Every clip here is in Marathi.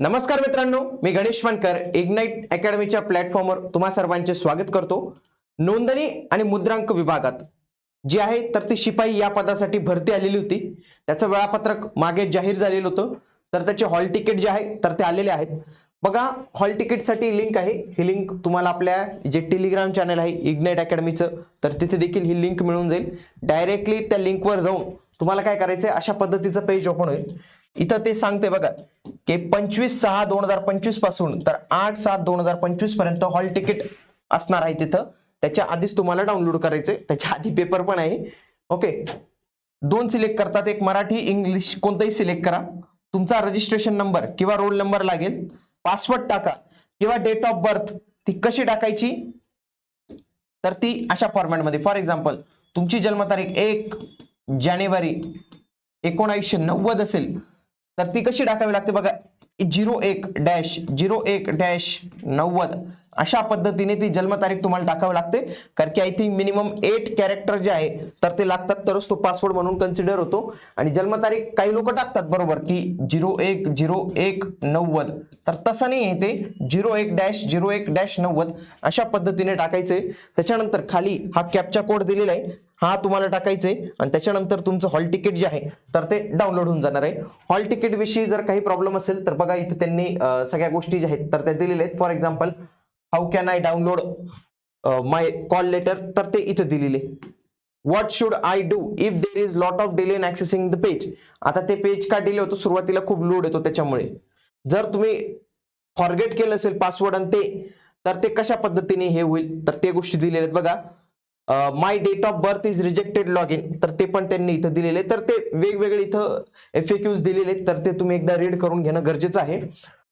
नमस्कार मित्रांनो मी गणेश वणकर इग्नाइट अकॅडमीच्या प्लॅटफॉर्मवर तुम्हा सर्वांचे स्वागत करतो. नोंदणी आणि मुद्रांक विभागात जी आहे तर ती शिपाई या पदासाठी भरती आलेली होती. त्याचं वेळापत्रक मागे जाहीर झालेलं होतं. तर त्याचे हॉल तिकीट जे आहे तर ते आलेले आहेत. बघा हॉल तिकीटसाठी लिंक आहे. ही लिंक तुम्हाला आपल्या जे टेलिग्राम चॅनल आहे इग्नाइट अकॅडमीचं तर तिथे देखील ही लिंक मिळून जाईल. डायरेक्टली त्या लिंकवर जाऊन तुम्हाला काय करायचं आहे अशा पद्धतीचं पेज ओपन होईल. इथं ते सांगते बघा की पंचवीस सहा दोन हजार पंचवीसपासून तर आठ सात दोन हजार पंचवीसपर्यंत हॉल तिकीट असणार आहे तिथं. त्याच्या आधीच तुम्हाला डाउनलोड करायचे त्याच्या आधी पेपर पण आहे. ओके. दोन सिलेक्ट करतात. एक मराठी इंग्लिश कोणताही सिलेक्ट करा. तुमचा रजिस्ट्रेशन नंबर किंवा रोल नंबर लागेल. पासवर्ड टाका किंवा डेट ऑफ बर्थ ती कशी टाकायची? तर ती अशा फॉर्मॅटमध्ये. फॉर एक्झाम्पल तुमची जन्मतारीख एक जानेवारी एकोणावीसशे नव्वद असेल. तर ती कशी टाकावी लागते बघा झिरो एक डॅश झिरो एक डॅश नव्वद. अशा पद्धतीने ती जन्मतारीख तुम्हाला टाकावी लागते. कारण की I think minimum eight character जे आहे तर ते लागतात तरच तो पासवर्ड म्हणून कन्सिडर होतो. आणि जन्मतारीख काही लोक टाकतात बरोबर की झिरो एक झिरो एक नव्वद. तर तसं नाही आहे ते. झिरो एक डॅश झिरो एक डॅश नव्वद. अशा पद्धतीने टाकायचंय त्याच्यानंतर खाली हा कॅपचा कोड दिलेला आहे. हा तुम्हाला टाकायचा. आहे आणि त्याच्यानंतर तुमचं हॉल तिकीट जे आहे तर ते डाउनलोड होऊन जाणार आहे. हॉल तिकीट विषयी जर काही प्रॉब्लेम असेल तर बघा इथे त्यांनी सगळ्या गोष्टी ज्या आहेत तर त्या दिलेल्या आहेत. For example how can I download my call letter तर ते इथं दिलेले. What should I do if there is lot of delay in accessing the page आता ते पेज का डिले होतो? सुरुवातीला खूप लोड येतो त्याच्यामुळे. जर तुम्ही फॉरगेट केलं असेल पासवर्ड आणि ते तर ते कशा पद्धतीने हे होईल? तर ते गोष्टी दिलेल्या आहेत बघा. My date of birth is rejected log in तर ते पण त्यांनी इथं दिलेले. तर ते वेगवेगळे इथं एफ दिलेले आहेत. तर ते तुम्ही एकदा रीड करून घेणं गरजेचं आहे.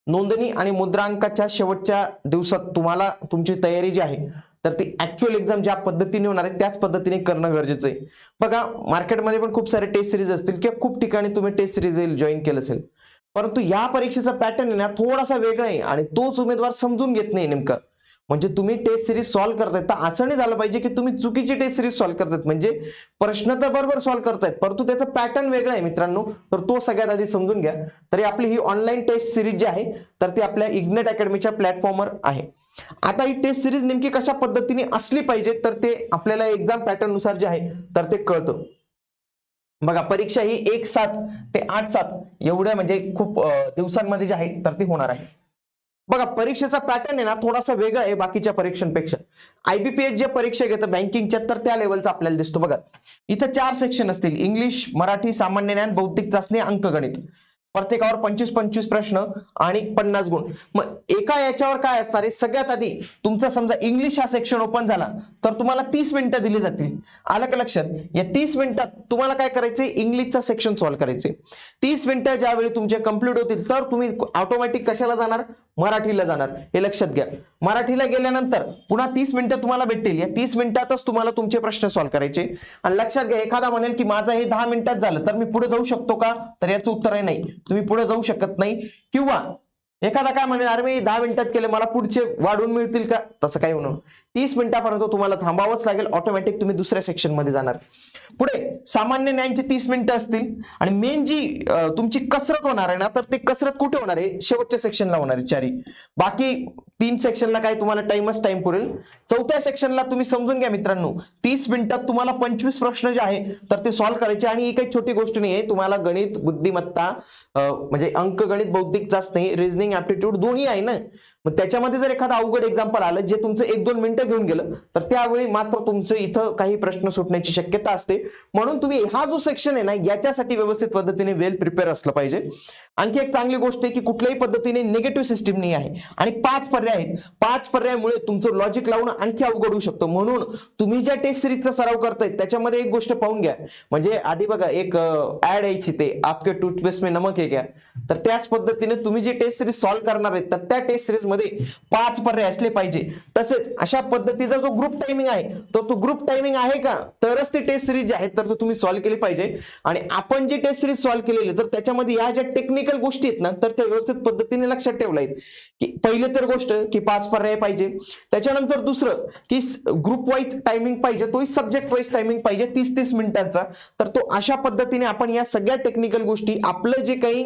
नोंदणी आणि मुद्रांकाच्या शेवटच्या दिवसात तुम्हाला तुमची तयारी जी आहे तर ती ऍक्च्युअल एक्झाम ज्या पद्धतीने होणार आहे त्याच पद्धतीने करणं गरजेचं आहे. बघा मार्केटमध्ये पण खूप सारे टेस्ट सिरीज असतील किंवा खूप ठिकाणी तुम्ही टेस्ट सिरीज जॉईन केलं असेल. परंतु या परीक्षेचा पॅटर्न आहे ना थोडासा वेगळा आहे आणि तोच उमेदवार समजून घेत नाही नेमकं. म्हणजे तुम्ही टेस्ट सिरीज सॉल्व्ह करतायत. तर असं नाही झालं पाहिजे की तुम्ही चुकीची टेस्ट सिरीज सॉल्व्ह करतायत. म्हणजे प्रश्न तर बरोबर सॉल्व्ह करतायत परंतु त्याचा पॅटर्न वेगळा आहे मित्रांनो. तर तो सगळ्यात आधी समजून घ्या. तरी आपली ही ऑनलाईन टेस्ट सिरीज जी आहे तर ती आपल्या इग्नेट अकॅडमीच्या प्लॅटफॉर्मवर आहे. आता ही टेस्ट सिरीज नेमकी कशा पद्धतीने असली पाहिजे तर ते आपल्याला एक्झाम पॅटर्ननुसार जे आहे तर ते कळतं. बघा परीक्षा ही एक सात ते आठ सात एवढ्या म्हणजे खूप दिवसांमध्ये जे आहे तर ती होणार आहे. बघा परीक्षेचा पॅटर्न आहे ना थोडासा वेगळा आहे बाकीच्या परीक्षांपेक्षा. आयबीपीएस जे परीक्षा घेतं बँकिंगच्या तर त्या लेवलचा आपल्याला दिसतो. बघा इथं चार सेक्शन असतील. इंग्लिश मराठी सामान्य ज्ञान भौतिक चाचणी अंकगणित. प्रत्येकावर पंचवीस पंचवीस प्रश्न आणि पन्नास गुण. मग एका याच्यावर काय असणार आहे? सगळ्यात आधी तुमचा समजा इंग्लिश हा सेक्शन ओपन झाला तर तुम्हाला तीस मिनिटं दिली जातील. आलं का लक्षात? या तीस मिनिटात तुम्हाला काय करायचंय? इंग्लिशचा सेक्शन सॉल्व्ह करायचे तीस मिनिटं ज्यावेळी तुमचे कंप्लीट होतील तर तुम्ही ऑटोमॅटिक कशाला जाणार? मराठीला जाणार. हे लक्षात घ्या. मराठीला गेल्यानंतर पुन्हा तीस मिनिटं तुम्हाला भेटतील. या तीस मिनिटातच तुम्हाला तुमचे प्रश्न सॉल्व्ह करायचे. आणि लक्षात घ्या एखादा म्हणेल की माझं हे दहा मिनिटात झालं तर मी पुढे जाऊ शकतो का? तर याचं उत्तर आहे नाही. तुम्ही पुढे जाऊ शकत नाही. किंवा एखादा काय म्हणेल अरे मी दहा मिनिटात केले मला पुढचे वाढून मिळतील का? तसं काही होणार तीस मिनिटापर्यंत तुम्हाला थांबावंच लागेल. ऑटोमॅटिक तुम्ही दुसऱ्या सेक्शनमध्ये जाणार. पुढे सामान्य न्यायांची तीस मिनिटं असतील. आणि मेन जी तुमची कसरत होणार आहे ना तर ते कसरत कुठे होणार आहे? शेवटच्या सेक्शनला होणार आहे चारी. बाकी तीन सेक्शनला काय तुम्हाला टाइमच टाइम पुरेल. चौथ्या सेक्शनला तुम्ही समजून घ्या मित्रांनो. तीस मिनिटात तुम्हाला पंचवीस प्रश्न जे आहे तर ते सॉल्व्ह करायचे. आणि ही काही छोटी गोष्ट नाही आहे तुम्हाला गणित बुद्धिमत्ता म्हणजे अंक गणित बौद्धिक चाचणी रिझनिंग ऍप्टिट्यूड दोन्ही आहे ना. मग त्याच्यामध्ये जर एखादं अवघड एक्झाम्पल आलं जे तुमचं एक दोन मिनिटं घेऊन गेलं? तर त्यावेळी मात्र तुमचं इथं काही प्रश्न सुटण्याची शक्यता असते. म्हणून तुम्ही हा जो सेक्शन आहे ना याच्यासाठी व्यवस्थित पद्धतीने वेल प्रिपेअर असलं पाहिजे. आणखी एक चांगली गोष्ट आहे की कुठल्याही पद्धतीने निगेटिव्ह सिस्टीम नाही आहे. आणि पाच पर्याय आहेत. पाच पर्यायामुळे तुमचं लॉजिक लावणं आणखी अवघड होऊ शकतं. म्हणून तुम्ही ज्या टेस्ट सिरीजचा सराव करताय त्याच्यामध्ये एक गोष्ट पाहून घ्या. म्हणजे आधी बघा एक ऍड यायची ते. आपके टूथपेस्ट मे नमक आहे घ्या तर त्याच पद्धतीने तुम्ही जी टेस्ट सिरीज सॉल्व्ह करणार आहेत तर त्या टेस्ट सिरीजमध्ये पाच पर्याय असले पाहिजे. तसेच अशा पद्धतीचा जो ग्रुप टायमिंग आहे तर तो ग्रुप टायमिंग आहे का? तरच ती टेस्ट सिरीज जी आहे तर तो तुम्ही सॉल्व्ह केली पाहिजे. आणि आपण जी टेस्ट सिरीज सॉल्व्ह केलेली तर त्याच्यामध्ये या ज्या टेक्निकल गोष्टी आहेत ना तर त्या व्यवस्थित पद्धतीने लक्षात ठेवल्या आहेत. की पहिले तर गोष्ट की पाच पर्याय पाहिजे. त्याच्यानंतर दुसरं की ग्रुप वाईज टायमिंग पाहिजे तोही सब्जेक्ट वाईज टायमिंग पाहिजे तीस तीस मिनिटांचा. तर तो अशा पद्धतीने आपण या सगळ्या टेक्निकल गोष्टी आपलं जे काही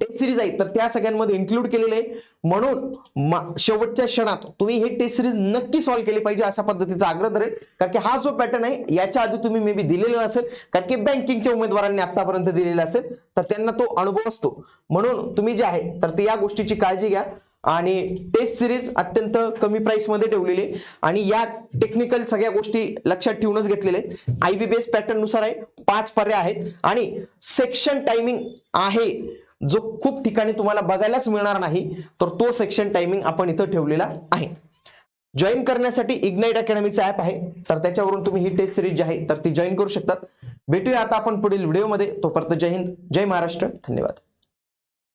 टेस्ट सिरीज आहे तर त्या सगळ्यांमध्ये इन्क्लूड केलेले आहे. म्हणून मा- शेवटच्या क्षणात तुम्ही हे टेस्ट सिरीज नक्की सॉल्व्ह केली पाहिजे अशा पद्धतीचा आग्रह धरेल. कारण की हा जो पॅटर्न आहे याच्या आधी तुम्ही मे बी दिलेला असेल. कारण की बँकिंगच्या उमेदवारांनी आतापर्यंत दिलेला असेल. तर त्यांना तो अनुभव असतो. म्हणून तुम्ही जे आहे तर ते या गोष्टीची काळजी घ्या. आणि टेस्ट सिरीज अत्यंत कमी प्राइसमध्ये ठेवलेली आहे. आणि या टेक्निकल सगळ्या गोष्टी लक्षात ठेवूनच घेतलेल्या आहेत. आय बी बेस पॅटर्ननुसार आहे. पाच पर्याय आहेत. आणि सेक्शन टायमिंग आहे. जो खूप ठिकाणी तुम्हाला बघायलाच मिळणार नाही तर तो सेक्शन टायमिंग आपण इथं ठेवलेला आहे. जॉईन करण्यासाठी इग्नाइट अकॅडमीचा ऍप आहे तर त्याच्यावरून तुम्ही ही टेस्ट सिरीज जी आहे तर ती जॉईन करू शकतात. भेटूया आता आपण पुढील व्हिडिओमध्ये तोपर्यंत जय हिंद जय महाराष्ट्र. धन्यवाद.